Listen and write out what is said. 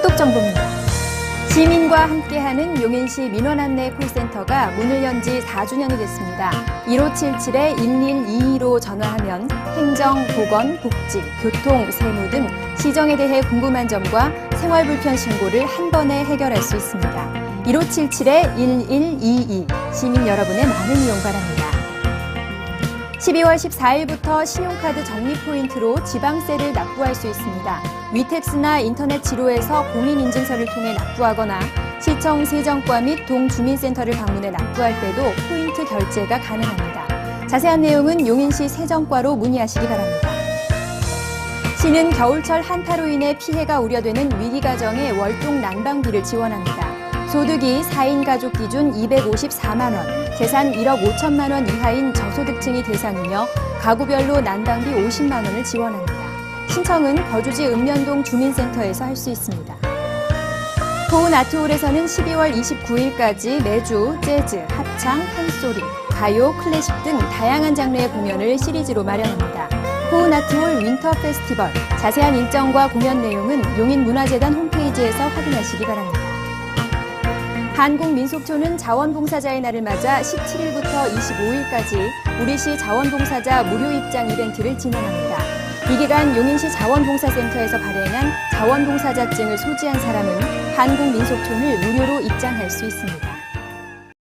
똑똑 정보입니다. 시민과 함께하는 용인시 민원안내 콜센터가 문을 연 지 4주년이 됐습니다. 1577-1122로 전화하면 행정, 보건, 복지, 교통, 세무 등 시정에 대해 궁금한 점과 생활 불편 신고를 한 번에 해결할 수 있습니다. 1577-1122 시민 여러분의 많은 이용 바랍니다. 12월 14일부터 신용카드 적립 포인트로 지방세를 납부할 수 있습니다. 위택스나 인터넷 지로에서 공인인증서를 통해 납부하거나 시청 세정과 및 동주민센터를 방문해 납부할 때도 포인트 결제가 가능합니다. 자세한 내용은 용인시 세정과로 문의하시기 바랍니다. 시는 겨울철 한파로 인해 피해가 우려되는 위기 가정의 월동 난방비를 지원합니다. 소득이 4인 가족 기준 254만 원, 재산 1억 5천만 원 이하인 저소득층이 대상이며 가구별로 난방비 50만 원을 지원합니다. 신청은 거주지 읍면동 주민센터에서 할 수 있습니다. 고운 아트홀에서는 12월 29일까지 매주 재즈, 합창, 판소리, 가요, 클래식 등 다양한 장르의 공연을 시리즈로 마련합니다. 호은 아트홀 윈터 페스티벌 자세한 일정과 공연 내용은 용인문화재단 홈페이지에서 확인하시기 바랍니다. 한국민속촌은 자원봉사자의 날을 맞아 17일부터 25일까지 우리시 자원봉사자 무료 입장 이벤트를 진행합니다. 이 기간 용인시 자원봉사센터에서 발행한 자원봉사자증을 소지한 사람은 한국민속촌을 무료로 입장할 수 있습니다.